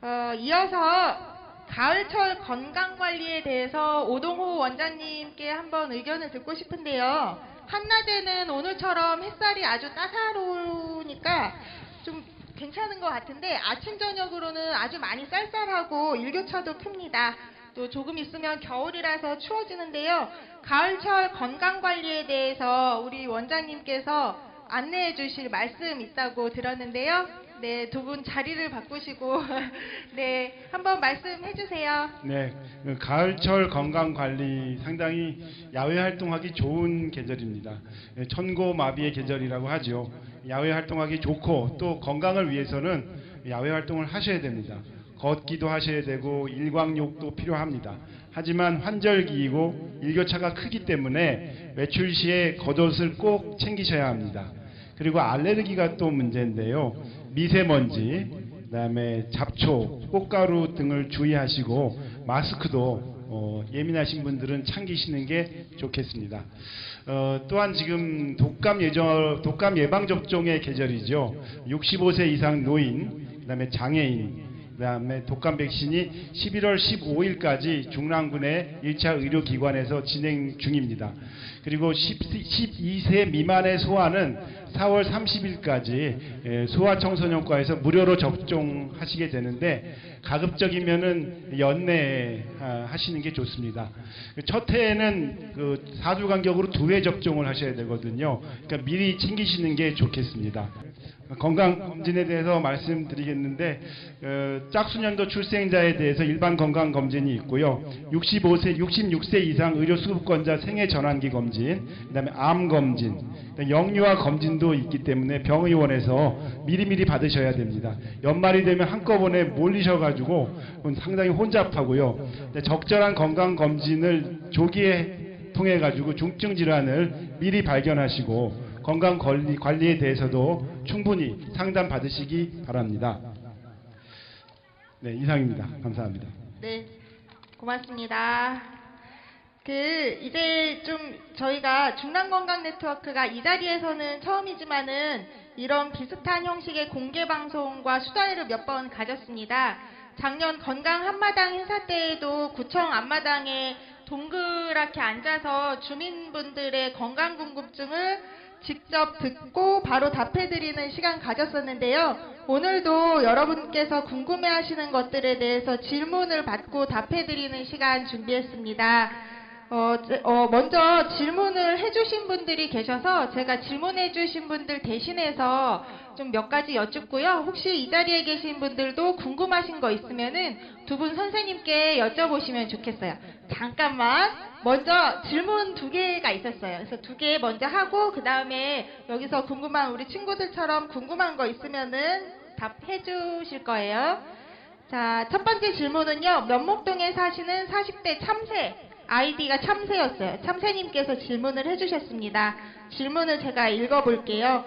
어, 이어서 가을철 건강관리에 대해서 오동호 원장님께 한번 의견을 듣고 싶은데요. 한낮에는 오늘처럼 햇살이 아주 따사로우니까 좀 괜찮은 것 같은데 아침 저녁으로는 아주 많이 쌀쌀하고 일교차도 큽니다. 또 조금 있으면 겨울이라서 추워지는데요. 가을철 건강관리에 대해서 우리 원장님께서 안내해 주실 말씀 있다고 들었는데요. 네, 두 분 자리를 바꾸시고 네, 한번 말씀해 주세요. 네, 그 가을철 건강 관리 상당히 야외 활동하기 좋은 계절입니다. 예, 천고 마비의 계절이라고 하죠. 야외 활동하기 좋고 또 건강을 위해서는 야외 활동을 하셔야 됩니다. 걷기도 하셔야 되고 일광욕도 필요합니다. 하지만 환절기이고 일교차가 크기 때문에 외출 시에 겉옷을 꼭 챙기셔야 합니다. 그리고 알레르기가 또 문제인데요. 미세먼지, 그다음에 잡초, 꽃가루 등을 주의하시고 마스크도 어, 예민하신 분들은 챙기시는 게 좋겠습니다. 어, 또한 지금 독감 예정 독감 예방 접종의 계절이죠. 65세 이상 노인, 그다음에 장애인, 그다음에 독감 백신이 11월 15일까지 중랑군의 1차 의료기관에서 진행 중입니다. 그리고 10, 12세 미만의 소아는 4월 30일까지 소아청소년과에서 무료로 접종하시게 되는데 가급적이면은 연내 아, 하시는 게 좋습니다. 첫 해에는 그 4주 간격으로 두 회 접종을 하셔야 되거든요. 그러니까 미리 챙기시는 게 좋겠습니다. 건강 검진에 대해서 말씀드리겠는데 어, 짝수년도 출생자에 대해서 일반 건강 검진이 있고요. 65세, 66세 이상 의료 수급권자 생애 전환기 검진, 그다음에 암 검진, 영유아 검진도 있기 때문에 병의원에서 미리미리 받으셔야 됩니다. 연말이 되면 한꺼번에 몰리셔가지고 상당히 혼잡하고요. 적절한 건강 검진을 조기에 통해 가지고 중증 질환을 미리 발견하시고 건강 관리, 관리에 대해서도 충분히 상담 받으시기 바랍니다. 네, 이상입니다. 감사합니다. 네, 고맙습니다. 그 이제 좀 저희가 중남 건강 네트워크가 이 자리에서는 처음이지만은 이런 비슷한 형식의 공개 방송과 수다회를 몇 번 가졌습니다. 작년 건강 한마당 행사 때에도 구청 앞마당에 동그랗게 앉아서 주민분들의 건강 궁금증을 직접 듣고 바로 답해드리는 시간 가졌었는데요. 오늘도 여러분께서 궁금해 하시는 것들에 대해서 질문을 받고 답해드리는 시간 준비했습니다. 어, 제- 어, 먼저 질문을 해주신 분들이 계셔서 제가 질문해주신 분들 대신해서 좀 몇 가지 여쭙고요. 혹시 이 자리에 계신 분들도 궁금하신 거 있으면은 두 분 선생님께 여쭤보시면 좋겠어요. 잠깐만. 먼저 질문 두 개가 있었어요. 그래서 두 개 먼저 하고 그 다음에 여기서 궁금한 우리 친구들처럼 궁금한 거 있으면은 답해 주실 거예요. 자, 첫 번째 질문은요. 면목동에 사시는 40대 참새 아이디가 참새였어요. 참새님께서 질문을 해주셨습니다. 질문을 제가 읽어볼게요.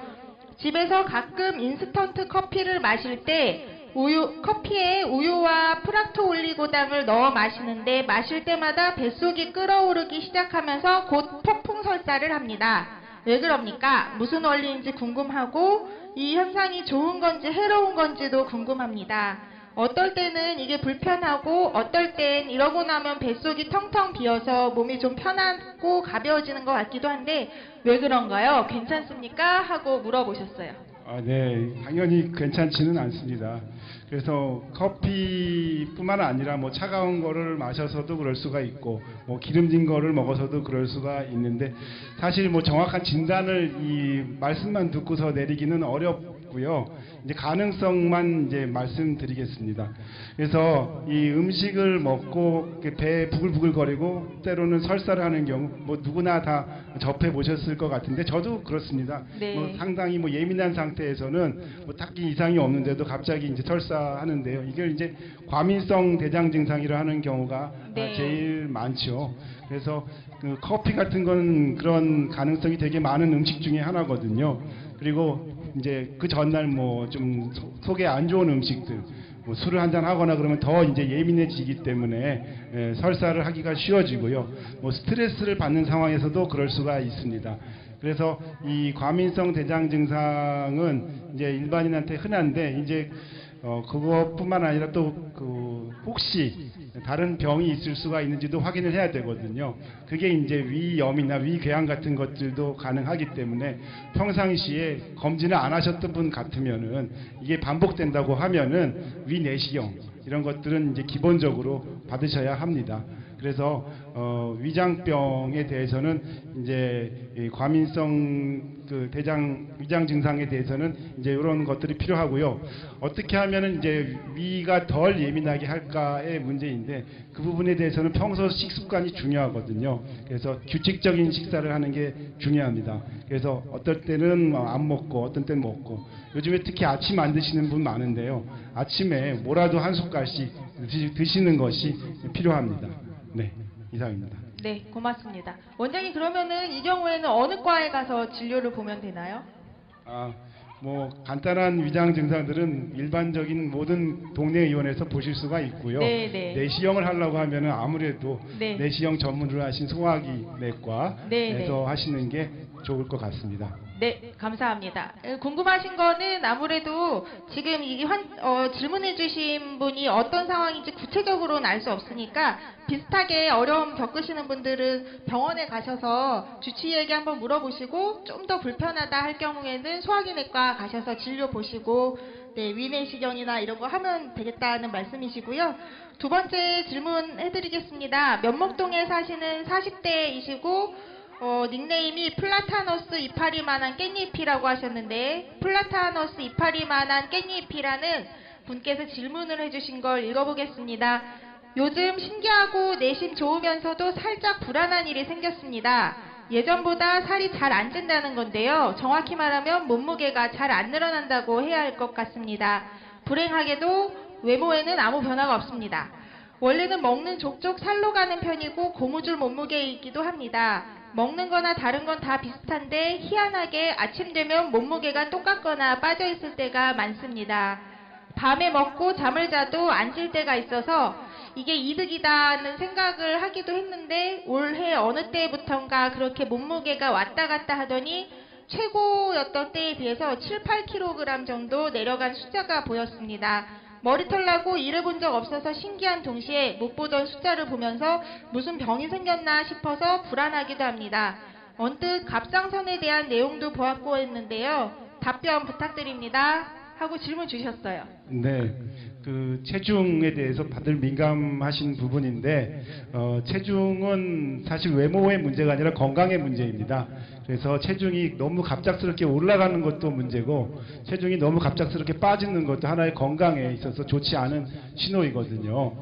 집에서 가끔 인스턴트 커피를 마실 때 우유, 커피에 우유와 프락토 올리고당을 넣어 마시는데 마실 때마다 뱃속이 끓어오르기 시작하면서 곧 폭풍 설사를 합니다. 왜 그럽니까? 무슨 원리인지 궁금하고 이 현상이 좋은 건지 해로운 건지도 궁금합니다. 어떨 때는 이게 불편하고 어떨 땐 이러고 나면 뱃속이 텅텅 비어서 몸이 좀 편하고 가벼워지는 것 같기도 한데 왜 그런가요? 괜찮습니까? 하고 물어보셨어요. 아, 네, 당연히 괜찮지는 않습니다. 그래서 커피뿐만 아니라 뭐 차가운 거를 마셔서도 그럴 수가 있고 뭐 기름진 거를 먹어서도 그럴 수가 있는데 사실 뭐 정확한 진단을 이 말씀만 듣고서 내리기는 어렵 고요. 이제 가능성만 이제 말씀드리겠습니다. 그래서 이 음식을 먹고 이렇게 배 부글부글 거리고 때로는 설사를 하는 경우 뭐 누구나 다 접해 보셨을 것 같은데 저도 그렇습니다. 네. 뭐 상당히 뭐 예민한 상태에서는 뭐 딱히 이상이 없는데도 갑자기 이제 설사하는데요. 이게 이제 과민성 대장 증상이라 하는 경우가 네. 제일 많죠. 그래서 그 커피 같은 건 그런 가능성이 되게 많은 음식 중에 하나거든요. 그리고 이제 그 전날 뭐 좀 속에 안 좋은 음식들 뭐 술을 한잔 하거나 그러면 더 이제 예민해지기 때문에 에, 설사를 하기가 쉬워지고요. 뭐 스트레스를 받는 상황에서도 그럴 수가 있습니다. 그래서 이 과민성 대장 증상은 이제 일반인한테 흔한데 이제 어, 그것뿐만 아니라 또 그 혹시 다른 병이 있을 수가 있는지도 확인을 해야 되거든요. 그게 이제 위염이나 위궤양 같은 것들도 가능하기 때문에 평상시에 검진을 안 하셨던 분 같으면은 이게 반복된다고 하면은 위내시경 이런 것들은 이제 기본적으로 받으셔야 합니다. 그래서 어, 위장병에 대해서는 이제 이 과민성 그 대장 위장 증상에 대해서는 이제 이런 것들이 필요하고요. 어떻게 하면은 이제 위가 덜 예민하게 할까의 문제인데 그 부분에 대해서는 평소 식습관이 중요하거든요. 그래서 규칙적인 식사를 하는 게 중요합니다. 그래서 어떨 때는 뭐안 먹고 어떤 때는 먹고 요즘에 특히 아침 안 드시는 분 많은데요. 아침에 뭐라도 한 숟갈씩 드시- 드시는 것이 필요합니다. 네, 이상입니다. 네, 고맙습니다. 원장님 그러면은 이 경우에는 어느 과에 가서 진료를 보면 되나요? 아, 뭐 간단한 위장 증상들은 일반적인 모든 동네 의원에서 보실 수가 있고요. 네, 네. 내시경을 하려고 하면은 아무래도 네. 내시경 전문으로 하신 소화기 내과에서 네, 네. 하시는 게 좋을 것 같습니다. 네, 감사합니다. 에, 궁금하신 거는 아무래도 지금 이 환, 어, 질문해주신 분이 어떤 상황인지 구체적으로는 알 수 없으니까 비슷하게 어려움 겪으시는 분들은 병원에 가셔서 주치의에게 한번 물어보시고 좀 더 불편하다 할 경우에는 소화기내과 가셔서 진료 보시고 네, 위내시경이나 이런 거 하면 되겠다는 말씀이시고요. 두 번째 질문 해드리겠습니다. 면목동에 사시는 40대이시고 어, 닉네임이 플라타너스 이파리만한 깻잎이라고 하셨는데 플라타너스 이파리만한 깻잎이라는 분께서 질문을 해주신 걸 읽어보겠습니다. 요즘 신기하고 내심 좋으면서도 살짝 불안한 일이 생겼습니다. 예전보다 살이 잘 안 찐다는 건데요. 정확히 말하면 몸무게가 잘 안 늘어난다고 해야 할 것 같습니다. 불행하게도 외모에는 아무 변화가 없습니다. 원래는 먹는 족족 살로 가는 편이고 고무줄 몸무게이기도 합니다. 먹는 거나 다른 건 다 비슷한데 희한하게 아침 되면 몸무게가 똑같거나 빠져 있을 때가 많습니다. 밤에 먹고 잠을 자도 안 찔 때가 있어서 이게 이득이다는 생각을 하기도 했는데 올해 어느 때부턴가 그렇게 몸무게가 왔다 갔다 하더니 최고였던 때에 비해서 7, 8kg 정도 내려간 숫자가 보였습니다. 머리털 나고 일해 본 적 없어서 신기한 동시에 못 보던 숫자를 보면서 무슨 병이 생겼나 싶어서 불안하기도 합니다. 언뜻 갑상선에 대한 내용도 보았고 했는데요. 답변 부탁드립니다. 하고 질문 주셨어요. 네, 그 체중에 대해서 다들 민감하신 부분인데 어, 체중은 사실 외모의 문제가 아니라 건강의 문제입니다. 그래서 체중이 너무 갑작스럽게 올라가는 것도 문제고 체중이 너무 갑작스럽게 빠지는 것도 하나의 건강에 있어서 좋지 않은 신호이거든요.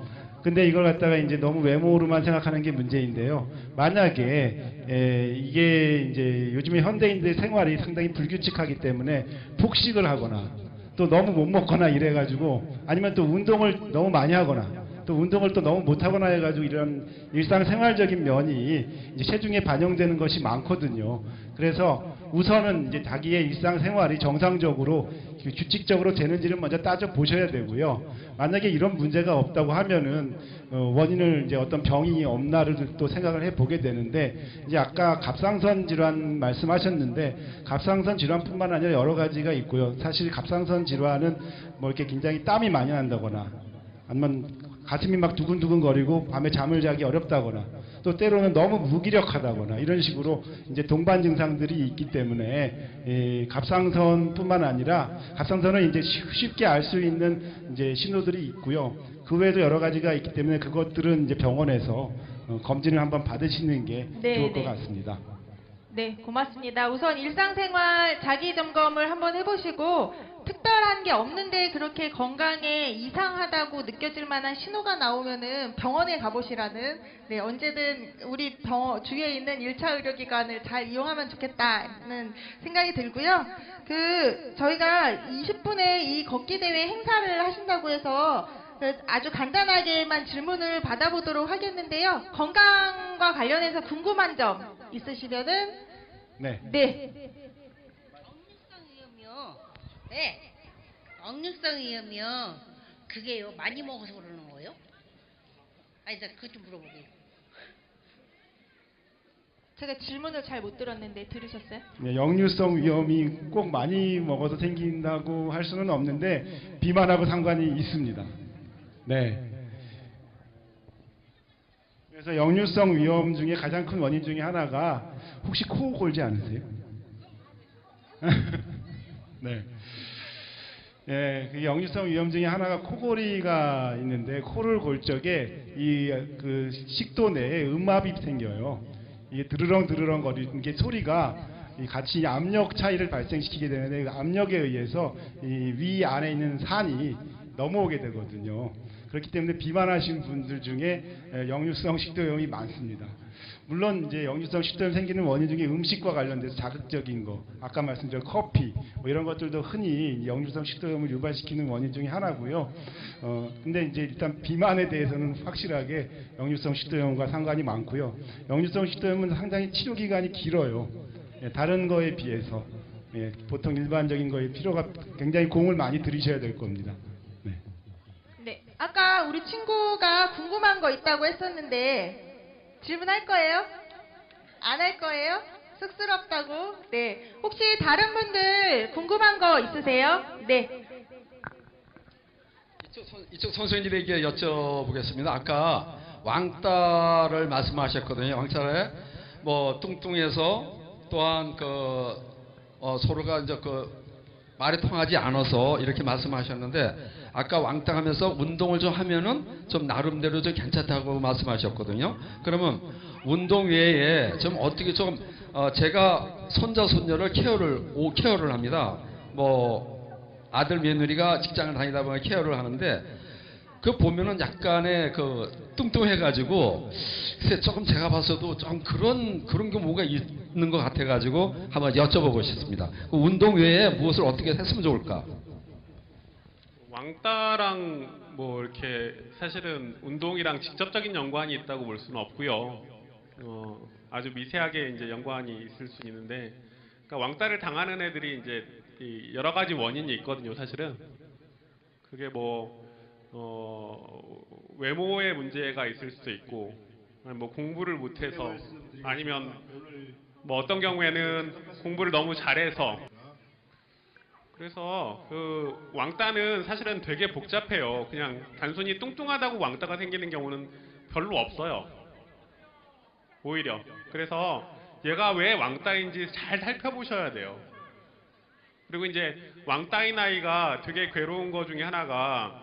근데 이걸 갖다가 이제 너무 외모로만 생각하는 게 문제인데요. 만약에 에, 이게 이제 요즘에 현대인들 생활이 상당히 불규칙하기 때문에 폭식을 하거나 또 너무 못 먹거나 이래가지고 아니면 또 운동을 너무 많이 하거나 또 운동을 또 너무 못 하거나 해가지고 이런 일상생활적인 면이 이제 체중에 반영되는 것이 많거든요. 그래서 우선은 이제 자기의 일상생활이 정상적으로 규칙적으로 되는지를 먼저 따져 보셔야 되고요. 만약에 이런 문제가 없다고 하면은 어, 원인을 이제 어떤 병이 없나를 또 생각을 해 보게 되는데 이제 아까 갑상선 질환 말씀하셨는데 갑상선 질환뿐만 아니라 여러 가지가 있고요. 사실 갑상선 질환은 뭐 이렇게 굉장히 땀이 많이 난다거나 아니면 가슴이 막 두근두근 거리고 밤에 잠을 자기 어렵다거나 또 때로는 너무 무기력하다거나 이런 식으로 이제 동반 증상들이 있기 때문에 이 갑상선뿐만 아니라 갑상선은 이제 쉽- 쉽게 알 수 있는 이제 신호들이 있고요. 그 외에도 여러 가지가 있기 때문에 그것들은 이제 병원에서 어, 검진을 한번 받으시는 게 네, 좋을 것 네. 같습니다. 네, 고맙습니다. 우선 일상생활 자기 점검을 한번 해보시고 특별한 게 없는데 그렇게 건강에 이상하다고 느껴질 만한 신호가 나오면은 병원에 가보시라는 네, 언제든 우리 병원 주위에 있는 1차 의료기관을 잘 이용하면 좋겠다는 생각이 들고요. 그 저희가 20분의 이 걷기 대회 행사를 하신다고 해서 그 아주 간단하게만 질문을 받아보도록 하겠는데요. 건강과 관련해서 궁금한 점 있으시면은 네. 네. 네. 억눌성이요. 그게요. 많이 먹어서 그러는 거예요? 아니, 나 그것 좀 물어보게. 제가 질문을 잘 못 들었는데 들으셨어요? 네, 역류성 위험이 꼭 많이 먹어서 생긴다고 할 수는 없는데 비만하고 상관이 있습니다. 네. 그래서 역류성 위험 중에 가장 큰 원인 중에 하나가 혹시 코 골지 않으세요? 네. 예, 그 역류성 중에 하나가 코골이가 있는데 코를 골 적에 이 그 식도 내에 음압이 생겨요. 이게 드르렁 드르렁 거리는 게 소리가 이 같이 압력 차이를 발생시키게 되는데 그 압력에 의해서 이위 안에 있는 산이 넘어오게 되거든요. 그렇기 때문에 비만하신 분들 중에 에, 역류성 식도염이 많습니다. 물론 이제 역류성 식도염 생기는 원인 중에 음식과 관련돼서 자극적인 거, 아까 말씀드린 커피 뭐 이런 것들도 흔히 역류성 식도염을 유발시키는 원인 중에 하나고요. 어 근데 이제 일단 비만에 대해서는 확실하게 역류성 식도염과 상관이 많고요. 역류성 식도염은 상당히 치료 기간이 길어요. 예, 다른 거에 비해서 예, 보통 일반적인 거에 필요가 굉장히 공을 많이 들이셔야 될 겁니다. 네. 네. 아까 우리 친구가 궁금한 거 있다고 했었는데 질문할 거예요? 안 할 거예요? 쑥스럽다고? 네. 혹시 다른 분들 궁금한 거 있으세요? 네. 이쪽, 선, 이쪽 선생님에게 여쭤보겠습니다. 아까 왕따를 말씀하셨거든요. 왕따에 뭐 뚱뚱해서 또한 그 어, 서로가 이제 그 말이 통하지 않아서 이렇게 말씀하셨는데 아까 왕따 하면서 운동을 좀 하면은 좀 나름대로 좀 괜찮다고 말씀하셨거든요. 그러면 운동 외에 좀 어떻게 좀 어, 제가 손자 손녀를 케어를 오 케어를 합니다. 뭐 아들 며느리가 직장을 다니다 보면 케어를 하는데 그 보면은 약간의 그 뚱뚱해가지고 글쎄 조금 제가 봐서도 좀 그런 그런 게 뭐가 있는 것 같아가지고 한번 여쭤보고 싶습니다. 그 운동 외에 무엇을 어떻게 했으면 좋을까? 왕따랑 뭐 이렇게 사실은 운동이랑 직접적인 연관이 있다고 볼 수는 없고요. 어, 아주 미세하게 이제 연관이 있을 수 있는데, 그러니까 왕따를 당하는 애들이 이제 이 여러 가지 원인이 있거든요. 사실은 그게 뭐 어, 외모의 문제가 있을 수도 있고, 뭐 공부를 못해서 아니면 뭐 어떤 경우에는 공부를 너무 잘해서 그래서 그 왕따는 사실은 되게 복잡해요. 그냥 단순히 뚱뚱하다고 왕따가 생기는 경우는 별로 없어요. 오히려. 그래서 얘가 왜 왕따인지 잘 살펴보셔야 돼요. 그리고 이제 왕따인 아이가 되게 괴로운 거 중에 하나가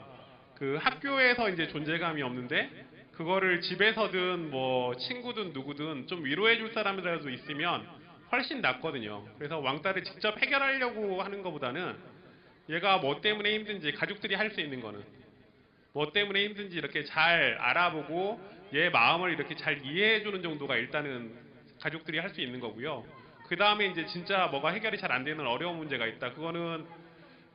그 학교에서 이제 존재감이 없는데 그거를 집에서든 뭐 친구든 누구든 좀 위로해 줄 사람이라도 있으면 훨씬 낫거든요. 그래서 왕따를 직접 해결하려고 하는 것보다는 얘가 뭐 때문에 힘든지 가족들이 할 수 있는 거는 뭐 때문에 힘든지 이렇게 잘 알아보고 얘 마음을 이렇게 잘 이해해 주는 정도가 일단은 가족들이 할 수 있는 거고요. 그 다음에 이제 진짜 뭐가 해결이 잘 안 되는 어려운 문제가 있다. 그거는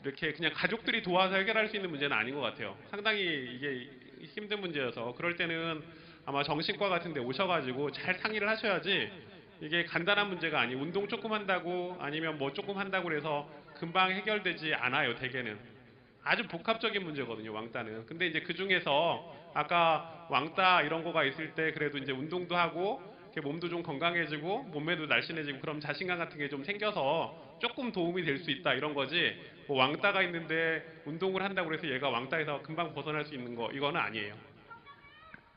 이렇게 그냥 가족들이 도와서 해결할 수 있는 문제는 아닌 것 같아요. 상당히 이게 힘든 문제여서 그럴 때는 아마 정신과 같은 데 오셔가지고 잘 상의를 하셔야지 이게 간단한 문제가 아니 운동 조금 한다고 아니면 뭐 조금 한다고 해서 금방 해결되지 않아요 대개는. 아주 복합적인 문제거든요 왕따는. 근데 이제 그 중에서 아까 왕따 이런 거가 있을 때 그래도 이제 운동도 하고 몸도 좀 건강해지고 몸매도 날씬해지고 그럼 자신감 같은 게 좀 생겨서 조금 도움이 될 수 있다 이런 거지. 뭐 왕따가 있는데 운동을 한다고 해서 얘가 왕따에서 금방 벗어날 수 있는 거 이거는 아니에요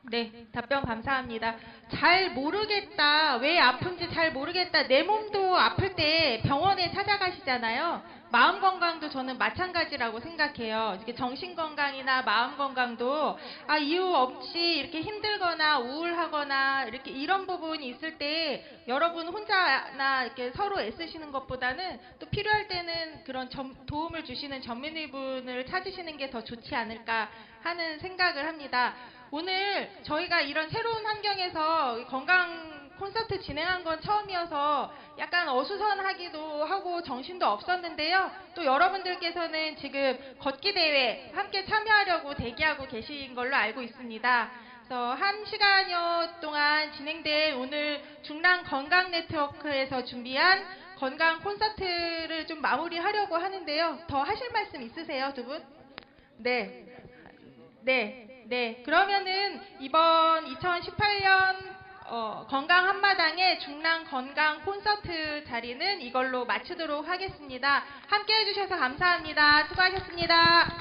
네, 답변 감사합니다. 잘 모르겠다, 왜 아픈지 잘 모르겠다, 내 몸도 아플 때 병원에 찾아가시잖아요. 마음 건강도 저는 마찬가지라고 생각해요. 이렇게 정신 건강이나 마음 건강도 아, 이유 없이 이렇게 힘들거나 우울하거나 이렇게 이런 부분이 있을 때 여러분 혼자나 이렇게 서로 애쓰시는 것보다는 또 필요할 때는 그런 점- 도움을 주시는 전문의분을 찾으시는 게 더 좋지 않을까 하는 생각을 합니다. 오늘 저희가 이런 새로운 환경에서 건강 콘서트 진행한 건 처음이어서 약간 어수선하기도 하고 정신도 없었는데요. 또 여러분들께서는 지금 걷기 대회 함께 참여하려고 대기하고 계신 걸로 알고 있습니다. 그래서 한 시간여 동안 진행된 오늘 중랑 건강 네트워크에서 준비한 건강 콘서트를 좀 마무리하려고 하는데요. 더 하실 말씀 있으세요, 두 분? 네. 네, 네. 그러면은 이번 2018년 어, 건강 한마당의 중랑 건강 콘서트 자리는 이걸로 마치도록 하겠습니다. 함께 해주셔서 감사합니다. 수고하셨습니다.